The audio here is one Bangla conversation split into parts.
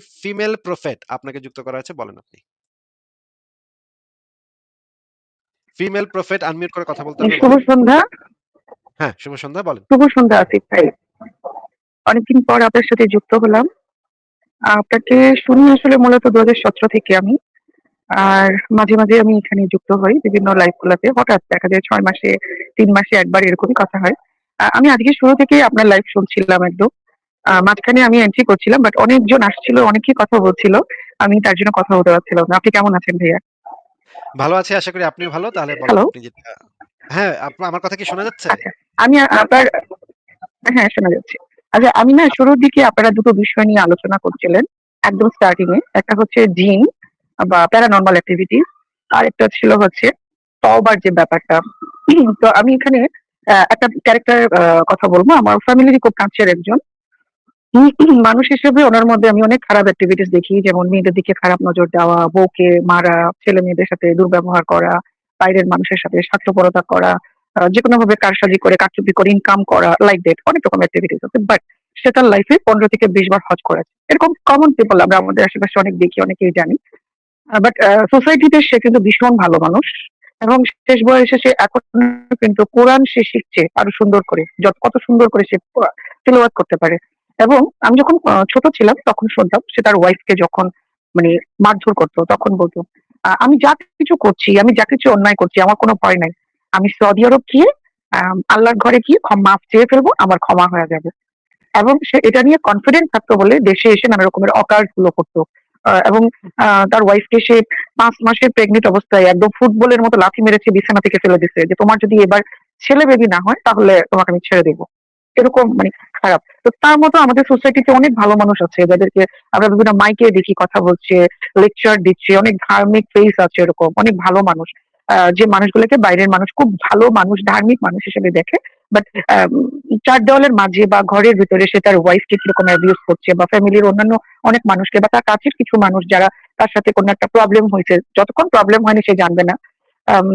ফিমেল প্রফেট আপনাকে যুক্ত করা হয়েছে বলেন আপনি। ফিমেল প্রফেট আনমিউট করে কথা বলতে হবে শুভ সন্ধ্যা। হ্যাঁ, শুভ সন্ধ্যা বলেন। শুভ সন্ধ্যা আসিফ ভাই। অনেকদিন পর আপনার সাথে যুক্ত হলাম। আপনাকে শুনি আসলে মূলত ২০১৭ থেকে আমি। আর মাঝে, মাঝে আমি এখানে যুক্ত হই বিভিন্ন লাইভ গুলাতে। হঠাৎ দেখা যায় ছয় মাসে তিন মাসে একবার এরকমই কথা হয়। আমি আজকে শুরু থেকেই আপনার লাইভ শুনছিলাম একদম। মাঝখানে আমি এন্ট্রি করছিলাম বাট অনেকজন আসছিল, অনেকেই কথা বলছিল। আমি তার জন্য কথা বলতে পারছিলাম না। আপনি কেমন আছেন ভাইয়া? ভালো আছি আশা করি আপনিও ভালো। তাহলে হ্যালো? হ্যাঁ, আপ আমার কথা কি শোনা যাচ্ছে? আচ্ছা। আমি আপনার হ্যাঁ, শোনা যাচ্ছে। আচ্ছা আমি না শুরুর দিকে আপনারা দুটো বিষয় নিয়ে আলোচনা করছিলেন। একদম স্টার্টিং এ। একটা হচ্ছে জিন বা প্যারানরমাল এক্টিভিটিস। আরেকটা ছিল হচ্ছে তওবার যে ব্যাপারটা। তো আমি এখানে একটা ক্যারেক্টার কথা বলব আমার ফ্যামিলিরই খুব কাছের একজন। মানুষ হিসেবে ওনার মধ্যে আমি অনেক খারাপ এক্টিভিটিস দেখি। যেমন মেয়েদের দিকে খারাপ নজর দেওয়া, বউকে মারা, ছেলে-মেয়েদের সাথে দুর্ব্যবহার করা, বাইরের মানুষের সাথে স্বার্থপরতা করা, আ যেকোনোভাবে কারসাজি করে, কারচুপি করে ইনকাম করা, লাইক দ্যাট অনেক রকম এক্টিভিটিস আছে। বাট সে তার লাইফে ১৫ থেকে ২০ বার হজ করেছে। এরকম কমন পিপল আমরা আমাদের আশেপাশে অনেক দেখি, অনেকেই জানি। বাট সোসাইটিতে সে কিন্তু ভীষণ ভালো মানুষ। এবং শেষ বয়সে সে এখন কিন্তু কোরআন সে শিখছে আরও সুন্দর করে। যত কত সুন্দর করে সে আ তিলাওয়াত করতে পারে। এবং আমি যখন ছোট ছিলাম তখন শুনতাম সে তার ওয়াইফকে যখন মানে মারধর করত তখন বলতো "আমি যা কিছু করছি, আমি যা কিছু অন্যায় করছি আমার কোনো ভয় নাই। আমি সৌদি আরব গিয়ে আল্লাহর ঘরে গিয়ে মাফ চেয়ে ফেলব, আমার ক্ষমা হয়ে যাবে।" এবং সে এটা নিয়ে কনফিডেন্ট থাকতো বলে দেশে এসে নানা রকমের অকাজগুলো করতো এবং তার ওয়াইফকে সে পাঁচ মাসের প্রেগনেন্ট অবস্থায় একদম ফুটবলের মতো লাথি মেরেছে বিছানা থেকে ফেলে দিছে যে, "তোমার যদি এবার ছেলে বেবি না হয় তাহলে তোমাকে আমি ছেড়ে দেব।" এরকম মানে খারাপ। তো তার মতো আমাদের সোসাইটিতে অনেক ভালো মানুষ আছে যাদেরকে আমরা বিভিন্ন মাইকে দেখি কথা বলছে, লেকচার দিচ্ছে, অনেক ধার্মিক ফেস আছে এরকম। অনেক ভালো মানুষ। যে মানুষগুলোকে বাইরের মানুষ খুব ভালো মানুষ, ধার্মিক মানুষ হিসেবে দেখে। বাট ৪ দেওয়ালের মাঝে বা ঘরের ভেতরে সে তার ওয়াইফকে কীরকম অ্যাবিউজ করছে বা ফ্যামিলির অন্যান্য অনেক মানুষকে বা তার কাছের কিছু মানুষ যারা তার সাথে কোনো একটা প্রবলেম হয়েছে, যতক্ষণ প্রবলেম হয়নি সে জানবে না।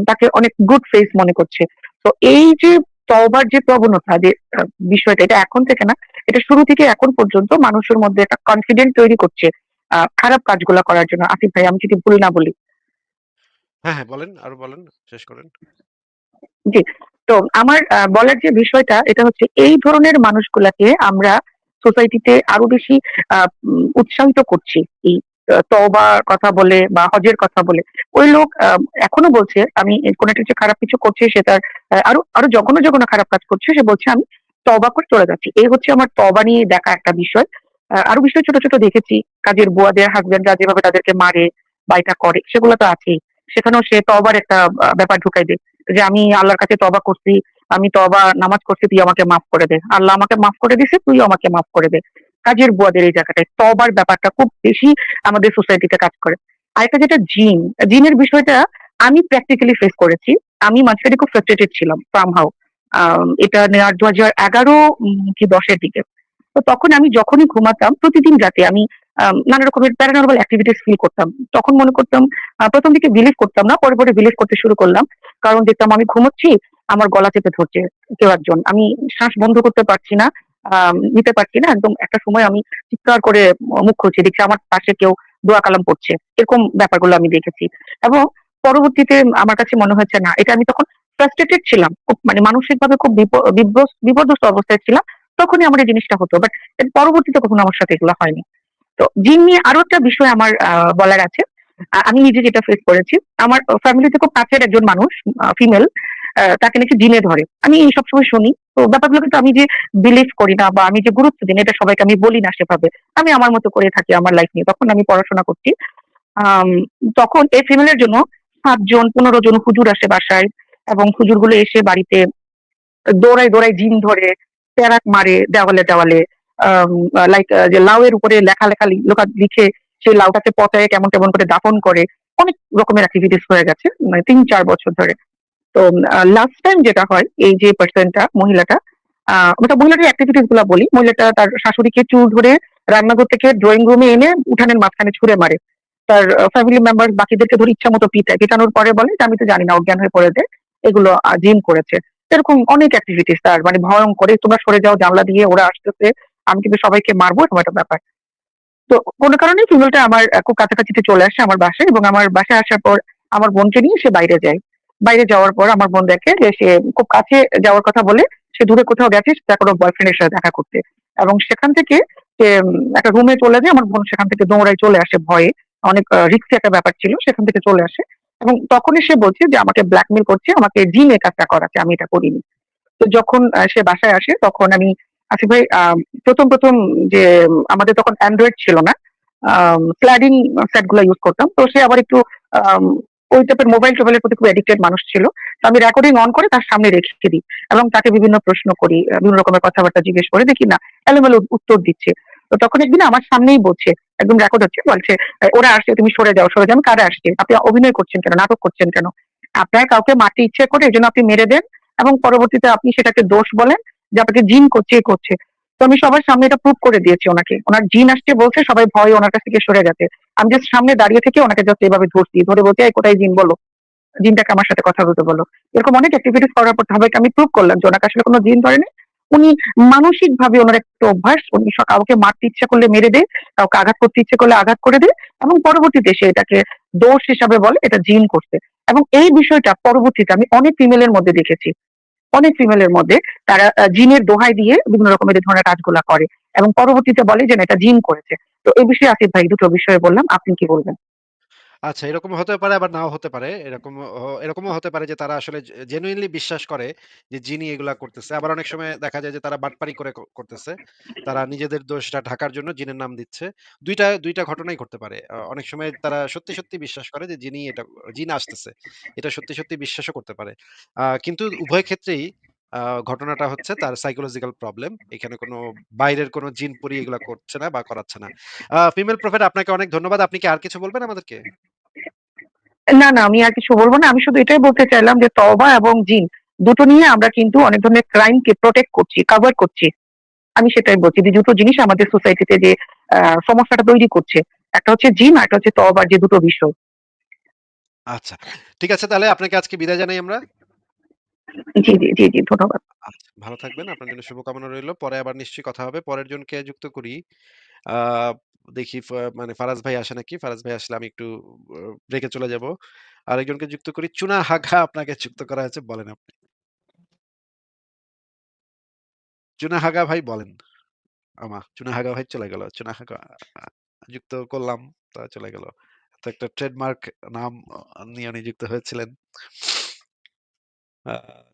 তাকে অনেক গুড ফেস মনে করছে। তো এই যে তওবার যে প্রবণতা যে বিষয়টা এটা এখন থেকে না, এটা শুরু থেকে এখন পর্যন্ত মানুষের মধ্যে একটা কনফিডেন্ট তৈরি করছে খারাপ কাজগুলা করার জন্য। আসিফ ভাই আমি যদি ভুল না বলি। হ্যাঁ, হ্যাঁ বলেন, আরও বলেন, শেষ করেন। জি। তো আমার বলার যে বিষয়টা এটা হচ্ছে এই ধরনের মানুষগুলাকে আমরা সোসাইটিতে আরও বেশি উৎসাহিত করছি। এই আ তওবার কথা বলে বা হজের কথা বলে। ওই লোক এখনও বলছে আমি কোন একটা কিছু খারাপ কিছু করছে সে তার আরও আরও জঘন্য, জঘন্য খারাপ কাজ করছে সে বলছে আমি তওবা করে চলে যাচ্ছি। এই হচ্ছে আমার তওবা নিয়ে দেখা একটা বিষয়। আরও বিষয় ছোট, ছোট দেখেছি। কাজের বুয়াদের হাসব্যান্ডরা যেভাবে তাদেরকে মারে বা এটা করে সেগুলো তো আছেই। সেখানেও সে তওবার একটা ব্যাপার ঢুকাই দেয়। যে আমি আল্লাহর কাছে তওবা করছি, আমি তবা নামাজ করছি তুই আমাকে মাফ করে দে। আল্লাহ আমাকে মাফ করে দিছে তুইও আমাকে মাফ করে দে। কাজের বুয়াদের এই জায়গাটায় তওবার ব্যাপারটা খুব বেশি আমাদের সোসাইটিতে কাজ করে। আরেকটা যেটা জিন, জিনের বিষয়টা আমি প্র্যাকটিক্যালি ফেস করেছি। আমি মাঝখানে খুব ফ্রাস্ট্রেটেড ছিলাম সামহাউ। আ এটা নেয়ার ২০১১ উম কি ১০ এর দিকে। তো তখন আমি যখনই ঘুমাতাম প্রতিদিন রাতে আমি নানা রকমের প্যারানরমাল এক্টিভিটিস ফিল করতাম। তখন মনে করতাম ১ম দিকে বিলিভ করতাম না। পরে, পরে বিলিভ করতে শুরু করলাম। কারণ দেখতাম আমি ঘুমোচ্ছি, আমার গলা চেপে ধরছে কেউ একজন। আমি শ্বাস বন্ধ করতে পারছি না, নিতে পারছি না। একদম একটা সময় আমি চিৎকার করে মুখ খুলছি। দেখছি আমার পাশে কেউ দোয়া কালাম পড়ছে। এরকম ব্যাপারগুলো আমি দেখেছি। এবং পরবর্তীতে আমার কাছে মনে হয়েছে, না, এটা আমি তখন ফ্রাস্ট্রেটেড ছিলাম। খুব মানে মানসিকভাবে খুব বিপর্যস্ত অবস্থায় ছিলাম। তখনই আমার এই জিনিসটা হতো। বাট পরবর্তীতে কখনো আমার সাথে এগুলো হয়নি। তো জিম নিয়ে আরও একটা বিষয় আমার বলার আছে। আমি নিজে যেটা ফেস করেছি। আমার ফ্যামিলিতে খুব কাছের একজন মানুষ ফিমেল তাকে নাকি জিনে ধরে। আমি সবসময় শুনি। তো ব্যাপারগুলো কিন্তু আমি যে বিলিভ করি না বা আমি যে গুরুত্ব দিই এটা সবাইকে আমি বলি না সেভাবে। আমি আমার মতো করে থাকি আমার লাইফ নিয়ে। তখন আমি পড়াশোনা করছি। তখন এই ফিমেলের জন্য সাতজন পনেরো জন হুজুর আসে বাসায় এবং হুজুরগুলো এসে বাড়িতে দৌড়ায়, দৌড়ায় জিন ধরে, প্যারাক মারে দেওয়ালে, দেওয়ালে। লাইক যে লাউয়ের উপরে লেখা, লেখা লি লেখা সেই লাউটাকে পচায়ে কেমন, কেমন করে দাফন করে। অনেক রকমের এক্টিভিটিস হয়ে গেছে। মানে ৩-৪ বছর ধরে। তো লাস্ট টাইম যেটা হয়, এই যে পারসন টা মহিলাটা ওটা মহিলাটার অ্যাক্টিভিটিসগুলা বলি। মহিলাটা তার শাশুড়িকে চুল ধরে রান্নাঘর থেকে ড্রয়িং রুমে এনে উঠানের মাঝখানে ছুঁড়ে মারে। তার ফ্যামিলি মেম্বার বাকিদেরকে ধরে ইচ্ছা মতো পিটায়। পিটানোর পরে বলে "আমি তো জানি না অজ্ঞান হয়ে পড়ে যায়। এগুলো জিম করেছে।" এরকম অনেক এক্টিভিটিস তার মানে ভয়ংকর। "এই তোমরা সরে যাও, জানলা দিয়ে ওরা আসতেছে। আমি কিন্তু সবাইকে মারবো" এরকম একটা ব্যাপার। তো, কোনো কারণে ফিমেলটা আমার খুব কাছাকাছিতে চলে আসে আমার বাসায় এবং আমার বাসায় আসার পর আমার বোনকে নিয়ে সে বাইরে যায় বাইরে যাওয়ার পর আমার বোন দেখে যে সে খুব কাছে যাওয়ার কথা বলে, সে দূরে কোথাও গেছে তার কোনো বয়ফ্রেন্ডের সাথে দেখা করতে। এবং সেখান থেকে সে একটা রুমে চলে যায়, আমার বোন সেখান থেকে দৌড়ায় চলে আসে ভয়ে। অনেক রিক্সি একটা ব্যাপার ছিল, সেখান থেকে চলে আসে। এবং তখনই সে বলছে যে আমাকে ব্ল্যাকমেল করছে, আমাকে জিম কাজটা করাচ্ছে, আমি এটা করিনি। তো যখন সে বাসায় আসে, তখন আমি আসিফ ভাই প্রথম প্রথম যে, আমাদের তখন অ্যান্ড্রয়েড ছিল না স্ল্যাডিং সেটগুলো ইউজ করতাম। তো সে আবার একটু ওই টাইপের মোবাইল টোবাইলের প্রতি খুব অ্যাডিক্টেড মানুষ ছিল। তো আমি রেকর্ডিং অন করে তার সামনে রেখে দিই এবং তাকে বিভিন্ন প্রশ্ন করি, বিভিন্ন রকমের কথাবার্তা জিজ্ঞেস করে, দেখি না, এলোমেলো উত্তর দিচ্ছে। তো তখন একদিন আমার সামনেই বলছে, একদম রেকর্ড হচ্ছে, বলছে ওরা আসছে, তুমি সরে যাও সরে যাও কারা আসছে? আপনি অভিনয় করছেন কেন? নাটক করছেন কেন? আপনার কাউকে মারতে ইচ্ছে করে, এই জন্য আপনি মেরে দেন এবং পরবর্তীতে আপনি সেটাকে দোষ বলেন যে আপনাকে জিন করছে, এ করছে। তো আমি সবার সামনে এটা প্রুভ করে দিয়েছি ওনাকে। ওনার জিন আসছে বলছে, সবাই ভয় ওনার কাছ থেকে সরে গেছে। আমি জাস্ট সামনে দাঁড়িয়ে থেকে ওনাকে জাস্ট এভাবে ধরছি। ধরে বলছি, এই, কোথায় জিন বলো? জিনটাকে আমার সাথে কথা বলতে বলো। এরকম অনেক অ্যাক্টিভিটিস করার পর সবাইকে আমি প্রুভ করলাম যে ওনাকে আসলে কোনো জিন ধরেনি। উনি মানসিক ভাবে ওনার একটা অভ্যাস, উনি কাউকে মারতে ইচ্ছা করলে মেরে দেয় কাউকে আঘাত করতে ইচ্ছে করলে আঘাত করে দেয় এবং পরবর্তীতে সে এটাকে দোষ হিসাবে বলে, এটা জিন করছে। এবং এই বিষয়টা পরবর্তীতে আমি অনেক ফিমেলের মধ্যে দেখেছি। অনেক ফিমেলের মধ্যে তারা জিনের দোহাই দিয়ে বিভিন্ন রকমের ধরনের কাজগুলা করে এবং পরবর্তীতে বলে যে এটা জিন করেছে। তো এই বিষয়ে আসিফ ভাই দুটো বিষয়ে বললাম, আপনি কি বলবেন? আচ্ছা এরকম হতে পারে আবার নাও হতে পারে। এরকম হ এরকমও হতে পারে যে তারা আসলে জেনুইনলি বিশ্বাস করে যে জিনি এগুলা করতেছে। আবার অনেক সময় দেখা যায় যে তারা বাটপারি করে করতেছে। তারা নিজেদের দোষটা ঢাকার জন্য জিনের নাম দিচ্ছে। ২ টা ২ টা ঘটনাই ঘটতে পারে। অনেক সময় তারা সত্যি, সত্যি বিশ্বাস করে যে জিনি এটা জিন আসতেছে। এটা সত্যি, সত্যি বিশ্বাসও করতে পারে। আ কিন্তু উভয় ক্ষেত্রেই ঘটনাটা হচ্ছে তার সাইকোলজিক্যাল প্রবলেম। এখানে কোনো বাইরের কোনো জিন পরি এগুলা করছে না বা করাচ্ছে না। ফিমেল প্রফেট আপনাকে অনেক ধন্যবাদ। আপনি কি আর কিছু বলবেন আমাদেরকে? না না আমি আর কিছু বলব না আমি শুধু এটাই বলতে চাইলাম যে তওবা এবং জিন দুটো নিয়ে আমরা কিন্তু অনেক ধরনের ক্রাইমকে প্রোটেক্ট করছি কভার করছি আমি সেটাই বলছি যে দুটো জিনিস আমাদের সোসাইটিতে যে সমস্যাটা তৈরি করছে একটা হচ্ছে জিন আর একটা হচ্ছে তওবার যে দুটো বিষয় আচ্ছা। ঠিক আছে তাহলে আপনাকে আজকে বিদায় জানাই আমরা। জি জি জি জি ধন্যবাদ আচ্ছা, ভালো থাকবেন। আপনার জন্য শুভকামনা রইল। পরে আবার নিশ্চয়ই কথা হবে। পরের জনকে যুক্ত করি। দেখি মানে ফারাজ ভাই আসে নাকি? ফারাজ ভাই আসলে আমি একটু ব্রেকে চলে যাব। আরেকজনকে যুক্ত করি। চুনা হাগা আপনাকে যুক্ত করা হয়েছে। বলেন আপনি। চুনা হাগা ভাই বলেন। আমা চুনা হাগা ভাই চলে গেল। চুনা হাগা যুক্ত করলাম। তা চলে গেল। তো একটা ট্রেডমার্ক নাম নিয়ে যুক্ত হয়েছিলেন।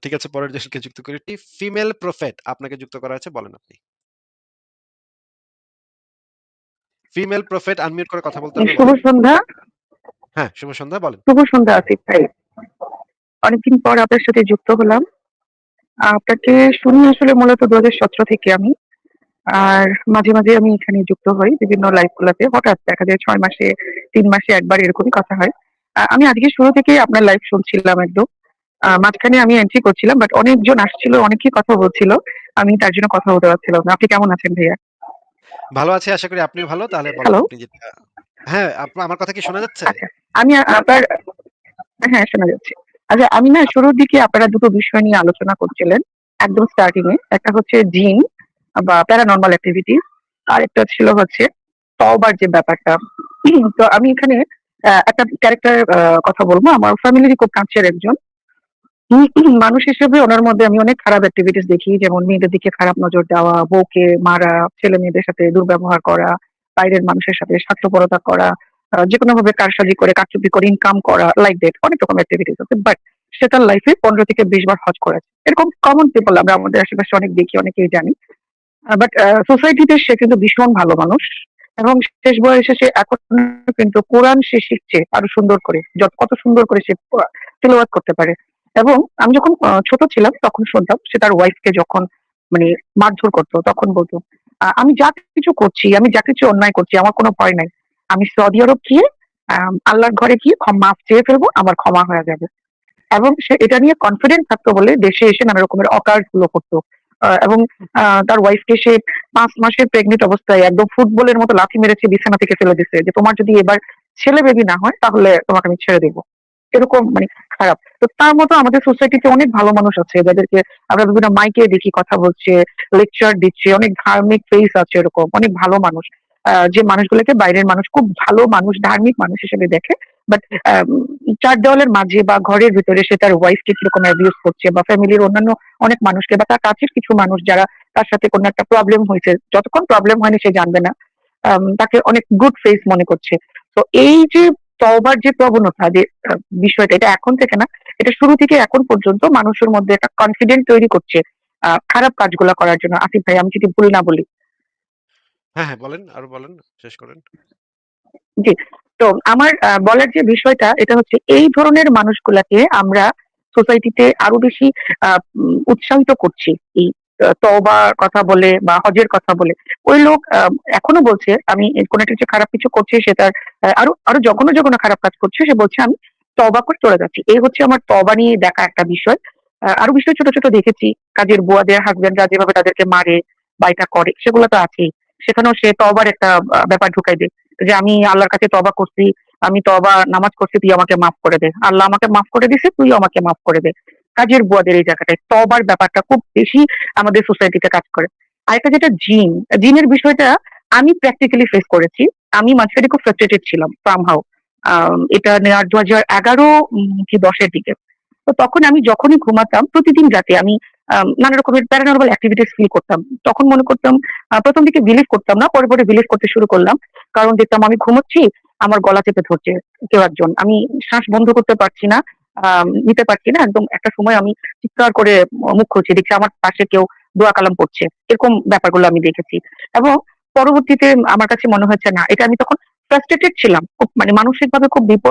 ঠিক আছে পরের জনকে যুক্ত করি। ফিমেল প্রফেট আপনাকে যুক্ত করা আছে বলেন আপনি। ফিমেল প্রফেট আনমিউট করে কথা বলতে শুভ সন্ধ্যা। হ্যাঁ, শুভ সন্ধ্যা বলেন। শুভ সন্ধ্যা আসিফ ভাই। অনেকদিন পর আপনার সাথে যুক্ত হলাম। আপনাকে শুনি আসলে মূলত দু হাজার সতেরো থেকে আমি। আর মাঝে মাঝে আমি এখানে যুক্ত হই বিভিন্ন লাইভ গুলাতে। হঠাৎ দেখা যায় ছয় মাসে তিন মাসে একবার এরকমই কথা হয়। আমি আজকে শুরু থেকে আপনার লাইভ শুনছিলাম একদম। মাঝখানে আমি এন্ট্রি করছিলাম বাট অনেকজন আসছিল অনেকেই কথা বলছিল। আমি তার জন্য কথা বলতে পারছিলাম না। আপনি কেমন আছেন ভাইয়া? ভালো আছি আশা করি আপনিও ভালো। তাহলে আপনি যেটা হ্যাঁ, আমার কথা কি শোনা যাচ্ছে? আচ্ছা আমি আপনার হ্যাঁ শোনা যাচ্ছে। আচ্ছা আমি না শুরুর দিকে আপনারা দুটো বিষয় নিয়ে আলোচনা করছিলেন একদম স্টার্টিং এ। একটা হচ্ছে জিন বা প্যারানর্মাল অ্যাক্টিভিটিস আর একটা ছিল হচ্ছে তওবার যে ব্যাপারটা। তো আমি এখানে একটা ক্যারেক্টার কথা বলব। আমার ফ্যামিলির খুব কাছের একজন। মানুষ হিসেবে ওনার মধ্যে আমি অনেক খারাপ অ্যাক্টিভিটিস দেখি, যেমন মেয়েদের দিকে খারাপ নজর দেওয়া, বউকে মারা, ছেলে মেয়েদের সাথে দুর্ব্যবহার করা, বাইরের মানুষের সাথে স্বার্থপরতা করা যে কোনো ভাবে কারসাজি করে, কারচুপি করে ইনকাম করা লাইক দ্যাট অনেক রকম অ্যাক্টিভিটিস আছে বাট সে তার লাইফে পনেরো থেকে বিশ বার হজ করেছে। এরকম কমন পিপল আমরা আমাদের আশেপাশে অনেক দেখি, অনেকেই জানি। বাট সোসাইটিতে সে কিন্তু ভীষণ ভালো মানুষ এবং শেষ বয়সে সে এখন কিন্তু কোরআন সে শিখছে আরও সুন্দর করে, যত, কত সুন্দর করে সে করতে পারে। এবং আমি যখন ছোট ছিলাম তখন শুনতাম সে তার ওয়াইফকে যখন মানে মারধর করতো, তখন বলতো আমি যা কিছু করছি, আমি যা কিছু অন্যায় করছি, আমার কোনো ভয় নাই। আমি সৌদি আরব গিয়ে আল্লাহর ঘরে গিয়ে মাফ চেয়ে ফেলব, আমার ক্ষমা হয়ে যাবে। এবং সে এটা নিয়ে কনফিডেন্ট থাকতো বলে দেশে এসে নানা রকমের অকার্ডগুলো করতো। এবং তার ওয়াইফকে সে পাঁচ মাসের প্রেগনেন্ট অবস্থায় একদম ফুটবলের মতো লাথি মেরেছে, বিছানা থেকে ফেলে দিছে, যে তোমার যদি এবার ছেলে বেবি না হয়, তাহলে তোমাকে আমি ছেড়ে দেবো। এরকম মানে খারাপ তো তার মতো আমাদের সোসাইটিতে অনেক ভালো মানুষ আছে যাদেরকে আমরা বিভিন্ন মাইকে দেখি কথা বলছে লেকচার দিচ্ছে অনেক ধার্মিক ফেস আছে এরকম অনেক ভালো মানুষ যে মানুষগুলোকে বাইরের মানুষ খুব ভালো মানুষ, ধার্মিক মানুষ হিসেবে দেখে। বাট ৪ দেওয়ালের মাঝে বা ঘরের ভেতরে সে তার ওয়াইফকে কীরকম অ্যাবিউজ করছে বা ফ্যামিলির অন্যান্য অনেক মানুষকে বা তার কাছের কিছু মানুষ যারা তার সাথে কোনো একটা প্রবলেম হয়েছে, যতক্ষণ প্রবলেম হয়নি সে জানবে না। তাকে অনেক গুড ফেস মনে করছে। তো এই যে তওবার যে প্রবণতা যে বিষয়টা এটা এখন থেকে না, এটা শুরু থেকে এখন পর্যন্ত মানুষের মধ্যে একটা কনফিডেন্ট তৈরি করছে খারাপ কাজগুলা করার জন্য। আসিফ ভাই আমি যদি ভুল না বলি। হ্যাঁ, হ্যাঁ বলেন, আরও বলেন, শেষ করেন। জি। তো আমার বলার যে বিষয়টা এটা হচ্ছে এই ধরনের মানুষগুলাকে আমরা সোসাইটিতে আরও বেশি উৎসাহিত করছি। এই তওবার কথা বলে বা হজের কথা বলে। ওই লোক এখনও বলছে আমি কোনো কিছু খারাপ কিছু করছে সে তার আরও আরও জঘন্য, জঘন্য খারাপ কাজ করছে সে বলছে আমি তওবা করে চলে যাচ্ছি। এই হচ্ছে আমার তওবা নিয়ে দেখা একটা বিষয়। আরও বিষয় ছোট, ছোট দেখেছি। কাজের বুয়াদের হাসব্যান্ডরা যেভাবে তাদেরকে মারে বা এটা করে সেগুলো তো আছেই। সেখানেও সে তওবার একটা ব্যাপার ঢুকাই দেয়। যে আমি আল্লাহর কাছে তওবা করছি, আমি তবা নামাজ করছি তুই আমাকে মাফ করে দে। আল্লাহ আমাকে মাফ করে দিছে তুইও আমাকে মাফ করে দে। কাজের বুয়াদের এই জায়গাটায় তওবার ব্যাপারটা খুব বেশি আমাদের সোসাইটিতে কাজ করে। আরেকটা যেটা জিন, জিনের বিষয়টা আমি প্র্যাকটিক্যালি ফেস করেছি। আমি মাঝখানে খুব ফ্রাস্ট্রেটেড ছিলাম সামহাউ। এটা নেয়ার ২০১১ উম কি দশের দিকে। তো তখন আমি যখনই ঘুমাতাম প্রতিদিন রাতে আমি নানা রকমের প্যারানরমাল এক্টিভিটিস ফিল করতাম। তখন মনে করতাম ১ম দিকে বিলিভ করতাম না। পরে, পরে বিলিভ করতে শুরু করলাম। কারণ দেখতাম আমি ঘুমোচ্ছি, আমার গলা চেপে ধরছে কেউ একজন। আমি শ্বাস বন্ধ করতে পারছি না, নিতে পারছি না। একদম একটা সময় আমি চিৎকার করে মুখ খুলছি। দেখছি আমার পাশে কেউ দোয়া কালাম পড়ছে। এরকম ব্যাপারগুলো আমি দেখেছি। এবং পরবর্তীতে আমার কাছে মনে হয়েছে না, এটা আমি তখন ফ্রাস্ট্রেটেড ছিলাম। খুব মানে মানসিকভাবে খুব বিপ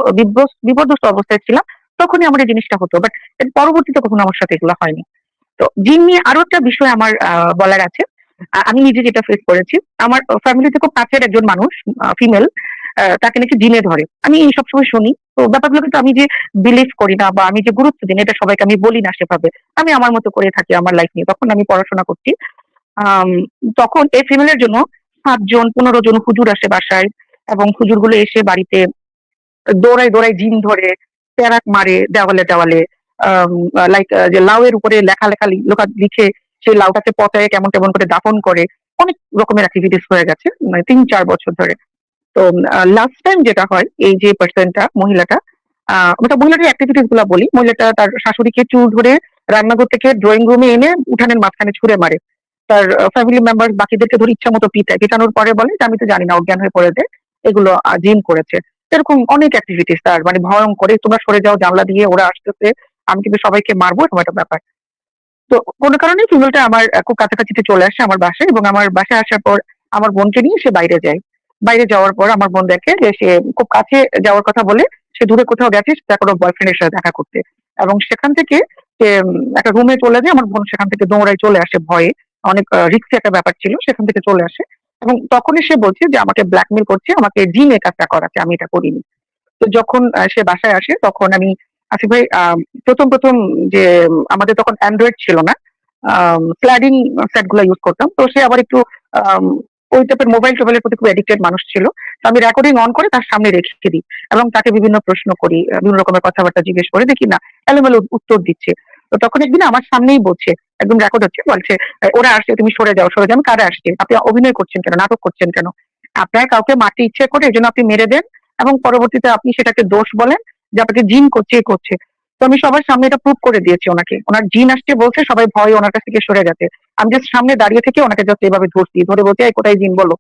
বিপর্যস্ত অবস্থায় ছিলাম। তখনই আমার এই জিনিসটা হতো। বাট পরবর্তীতে কখনো আমার সাথে এগুলো হয়নি। তো জিন নিয়ে আরও একটা বিষয় আমার বলার আছে। আমি নিজে যেটা ফেস করেছি। আমার ফ্যামিলিতে খুব কাছের একজন মানুষ ফিমেল তাকে নাকি জিনে ধরে। আমি সবসময় শুনি। তো ব্যাপারগুলো কিন্তু আমি যে বিলিভ করি না বা আমি যে গুরুত্ব দিই এটা সবাইকে আমি বলি না সেভাবে। আমি আমার মতো করে থাকি আমার লাইফ নিয়ে। তখন আমি পড়াশোনা করছি। তখন এই ফিমেলের জন্য সাতজন পনেরো জন হুজুর আসে বাসায় এবং হুজুরগুলো এসে বাড়িতে দৌড়ায়, দৌড়ায় জিন ধরে, প্যারাক মারে দেওয়ালে, দেওয়ালে। লাইক যে লাউয়ের উপরে লেখা, লেখা লি লোকা লিখে সেই লাউটাকে পচায় কেমন, কেমন করে দাফন করে। অনেক রকমের এক্টিভিটিস হয়ে গেছে। মানে ৩-৪ বছর ধরে। তো লাস্ট টাইম যেটা হয়, এই যে পারসন টা, মহিলাটা ওটা মহিলাটার অ্যাক্টিভিটিসগুলা বলি। মহিলাটা তার শাশুড়িকে চুল ধরে রান্নাঘর থেকে ড্রয়িং রুমে এনে উঠানের মাঝখানে ছুঁড়ে মারে। তার ফ্যামিলি মেম্বার বাকিদেরকে ধরে ইচ্ছামত পিটায়। পিটানোর পরে বলে যে, আমি তো জানি না, অজ্ঞান হয়ে পড়ে যায়। এগুলো জিম করেছে। এরকম অনেক এক্টিভিটিস তার মানে ভয়ংকর। এই তোমরা সরে যাও, জানালা দিয়ে ওরা আসতেছে। আমি কিন্তু সবাইকে মারবো এরকম একটা ব্যাপার। তো, কোনো কারণে ফিমেলটা আমার খুব কাছাকাছিতে চলে আসে আমার বাসায় এবং আমার বাসায় আসার পর আমার বোনকে নিয়ে সে বাইরে যায়। বাইরে যাওয়ার পর আমার বোন দেখে যে সে খুব কাছে যাওয়ার কথা বলে সে দূরে কোথাও গেছে তার কোনো বয়ফ্রেন্ড এর সাথে দেখা করতে। এবং সেখান থেকে সে একটা রুমে চলে যায়। আমার বোন সেখান থেকে দৌড়ায় চলে আসে ভয়ে। অনেক রিস্কি একটা ব্যাপার ছিল। সেখান থেকে চলে আসে। এবং তখনই সে বলছে যে আমাকে ব্ল্যাকমেল করছে, আমাকে এই কাজটা করাচ্ছে। আমি এটা করিনি। তো যখন সে বাসায় আসে তখন আমি আসিফ ভাই ১ম, ১ম যে আমাদের তখন অ্যান্ড্রয়েড ছিল না। স্লাইডিং সেটগুলা ইউজ করতাম। তো সে আবার একটু ওই টাইপের মোবাইল-টোবাইলের প্রতি খুব অ্যাডিক্টেড মানুষ ছিল। তো আমি রেকর্ডিং অন করে তার সামনে রেখে দিই। এবং তাকে বিভিন্ন প্রশ্ন করি। বিভিন্ন রকমের কথাবার্তা জিজ্ঞেস করে দেখি না এলোমেলো উত্তর দিচ্ছে। তো তখন একদিন আমার সামনেই বলছে, একদম রেকর্ড হচ্ছে। বলছে, ওরা আসছে তুমি সরে যাও, সরে যাও।" আমি, "কারা আসছে? আপনি অভিনয় করছেন কেন? নাটক করছেন কেন? আপনার কাউকে মারতে ইচ্ছে করে এজন্য আপনি মেরে দেন এবং পরবর্তীতে আপনি সেটাকে দোষ বলেন যে আপনাকে জিন করছে, করছে।" তো আমি সবার সামনে এটা প্রুভ করে দিয়েছি উনাকে। ওনার জিন আসছে বলছে সবাই ভয় ওনার কাছ থেকে সরে গেছে। আমি জাস্ট সামনে দাঁড়িয়ে থেকে ওনাকে জাস্ট এভাবে ধরছি। ধরে বলছি, "এই কোথায় জিন বলো?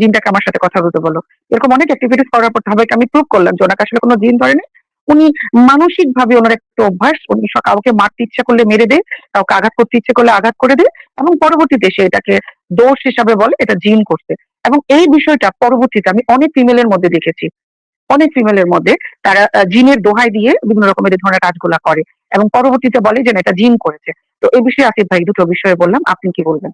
জিনটাকে আমার সাথে কথা বলতে বলো।" এরকম অনেক এক্টিভিটিস করার পর সবাইকে আমি প্রুভ করলাম যে ওনাকে আসলে কোনো জিন ধরেনি। উনি মানসিকভাবে ওনার একটা অভ্যাস। উনি কাউকে মারতে ইচ্ছা করলে মেরে দেয়, কাউকে আঘাত করতে ইচ্ছে করলে আঘাত করে দেয় এবং পরবর্তীতে সে এটাকে দোষ হিসাবে বলে এটা জিন করছে। এবং এই বিষয়টা পরবর্তীতে আমি অনেক ফিমেলের মধ্যে দেখেছি। অনেক ফিমেলের মধ্যে তারা জিনের দোহাই দিয়ে বিভিন্ন রকমের ধরনের কাজগুলা করে। এবং পরবর্তীতে বলে যে এটা জিন করেছে। তো এই বিষয়ে আসিফ ভাই দুটো বিষয়ে বললাম। আপনি কি বলবেন?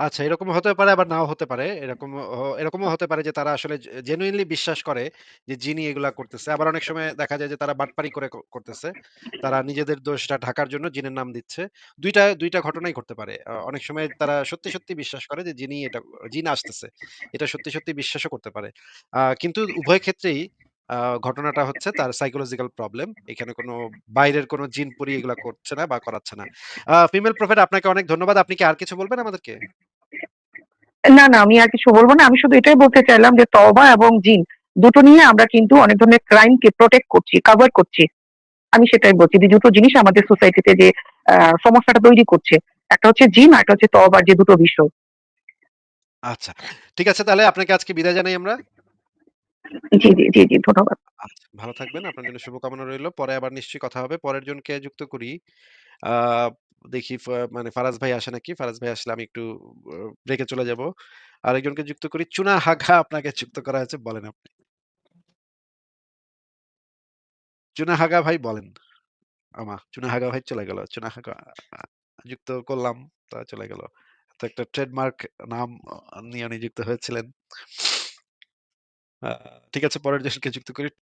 আচ্ছা এরকম হতে পারে আবার নাও হতে পারে। এরকম হ এরকমও হতে পারে যে তারা আসলে জেনুইনলি বিশ্বাস করে যে জিনি এগুলা করতেছে। আবার অনেক সময় দেখা যায় যে তারা বাটপারি করে করতেছে। তারা নিজেদের দোষটা ঢাকার জন্য জিনের নাম দিচ্ছে। ২ টা ২ টা ঘটনাই ঘটতে পারে। অনেক সময় তারা সত্যি, সত্যি বিশ্বাস করে যে জিনি এটা জিন আসতেছে। এটা সত্যি, সত্যি বিশ্বাসও করতে পারে। কিন্তু উভয় ক্ষেত্রেই ঘটনাটা হচ্ছে তার সাইকোলজিক্যাল প্রবলেম। এখানে কোনো বাইরের কোনো জিন-পরি এগুলা করছে না বা করাচ্ছে না। ফিমেল প্রফেট আপনাকে অনেক ধন্যবাদ। আপনি কি আর কিছু বলবেন আমাদেরকে? না, না আমি আর কিছু বলব না। আমি শুধু এটাই বলতে চাইলাম যে তওবা এবং জিন দুটো নিয়ে আমরা কিন্তু অনেক ধরনের ক্রাইম কে প্রটেক্ট করছি, কভার করছি। আমি সেটাই বলছি যে দুটো জিনিস আমাদের সোসাইটিতে যে সমস্যাটা তৈরি করছে। একটা হচ্ছে জিন আরেকটা হচ্ছে তওবার যে দুটো বিষয়। আচ্ছা। ঠিক আছে তাহলে আপনাকে আজকে বিদায় জানাই আমরা। জি, জি, জি, জি ধন্যবাদ। আচ্ছা, ভালো থাকবেন। আপনার জন্য শুভকামনা রইল। পরে আবার নিশ্চয়ই কথা হবে। পরের জনকে যুক্ত করি। দেখি মানে ফারাজ ভাই আসে নাকি? ফারাজ ভাই আসলে আমি একটু ব্রেকে চলে যাব। আরেকজনকে যুক্ত করি। চুনা হাগা আপনাকে যুক্ত করা হয়েছে। বলেন আপনি। চুনা হাগা ভাই বলেন। ওমা! চুনা হাগা ভাই চলে গেল। চুনা হাগা যুক্ত করলাম, তা চলে গেল। তো একটা ট্রেডমার্ক নাম নিয়ে উনি যুক্ত হয়েছিলেন। ঠিক আছে পরের জনকে যুক্ত করি।